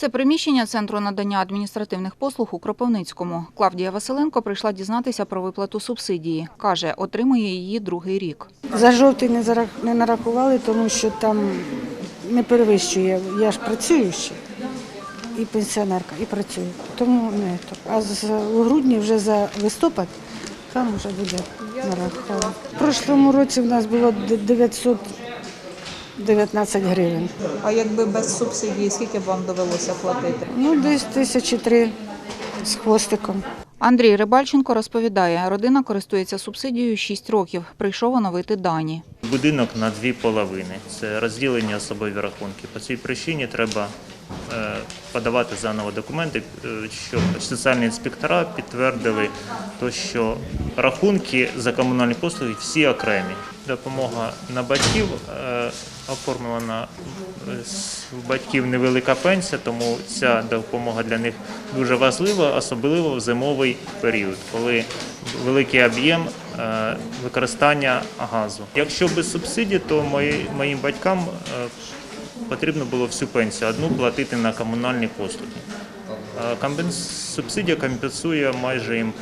Це приміщення центру надання адміністративних послуг у Кропивницькому. Клавдія Василенко прийшла дізнатися про виплату субсидії. Каже, отримує її другий рік. За жовтий не нарахували, тому що там не перевищує. Я ж працюю ще і пенсіонерка, і працюю. Тому не то. А з грудні вже за листопад там вже буде нарахувати. В прошлому році в нас було 900 19 гривень. А якби без субсидії, скільки вам довелося платити? Ну, десь тисячі три з хвостиком. Андрій Рибальченко розповідає, родина користується субсидією 6 років. Прийшов оновити дані. Будинок на дві половини. Це розділені особові рахунки. По цій причині треба е, подавати заново документи, е, щоб соціальні інспектора підтвердили, то, що рахунки за комунальні послуги всі окремі. Допомога на батьків е, оформлена е, з батьків невелика пенсія, тому ця допомога для них дуже важлива, особливо в зимовий період, коли великий об'єм е, використання газу. Якщо без субсидій, то моїм батькам е, потрібно було всю пенсію одну платити на комунальні послуги. Е, Субсидія компенсує майже їм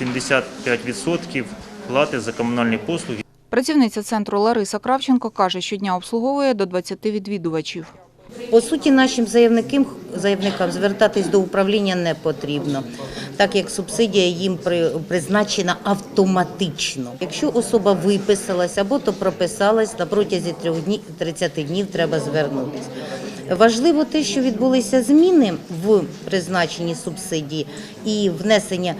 75% плати за комунальні послуги. Працівниця центру Лариса Кравченко каже, щодня обслуговує до 20 відвідувачів. По суті, нашим заявникам, заявникам звертатись до управління не потрібно, так як субсидія їм призначена автоматично. Якщо особа виписалась або то прописалась, на протязі 30 днів треба звернутися. Важливо те, що відбулися зміни в призначенні субсидії і внесення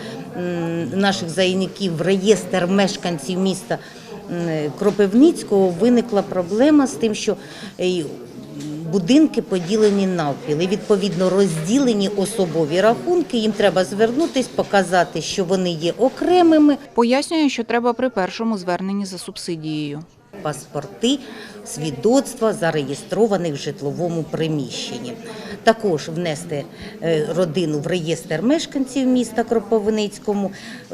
наших заявників в реєстр мешканців міста Кропивницького виникла проблема з тим, що е, будинки поділені навпіл. І відповідно розділені особові рахунки. Їм треба звернутись, показати, що вони є окремими. Пояснює, що треба при першому зверненні за субсидією. Паспорти, свідоцтва зареєстрованих в житловому приміщенні. Також внести е, родину в реєстр мешканців міста Кропивницькому,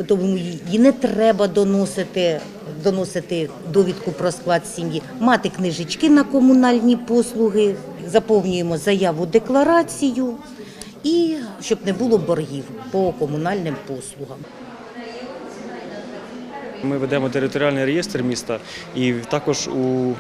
тому їй не треба доносити, доносити довідку про склад сім'ї, мати книжечки на комунальні послуги, заповнюємо заяву декларацію і щоб не було боргів по комунальним послугам. Ми ведемо територіальний реєстр міста і також у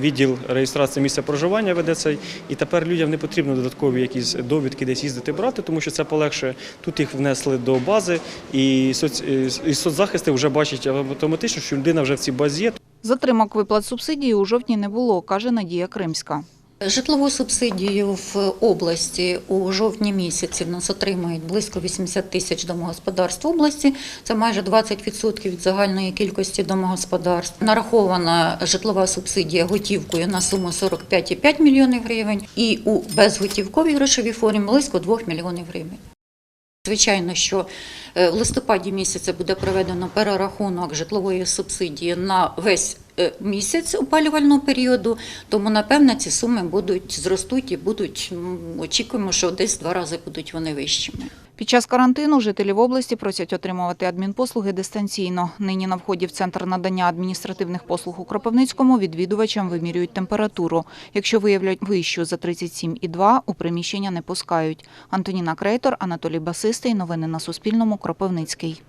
відділ реєстрації місця проживання веде цей. І тепер людям не потрібно додаткові якісь довідки десь їздити брати, тому що це полегшує. Тут їх внесли до бази, і, соц... і соцзахисти вже бачать автоматично, що людина вже в цій базі є. Затримок виплат субсидії у жовтні не було, каже Надія Кримська. Житлову субсидію в області у жовтні місяці в нас отримають близько 80 тисяч домогосподарств області. Це майже 20% від загальної кількості домогосподарств. Нарахована житлова субсидія готівкою на суму 45,5 мільйонів гривень і у безготівковій грошовій формі близько 2 мільйонів гривень. Звичайно, що е, в листопаді місяця буде проведено перерахунок житлової субсидії на весь е, місяць опалювального періоду, тому напевне ці суми будуть зростуть і будуть очікуємо, що десь два рази будуть вони вищими. Під час карантину жителі в області просять отримувати адмінпослуги дистанційно. Нині на вході в центр надання адміністративних послуг у Кропивницькому відвідувачам вимірюють температуру. Якщо виявлять вищу за 37,2, у приміщення не пускають. Антоніна Крейтор, Анатолій Басистий. Новини на Суспільному. Кропивницький.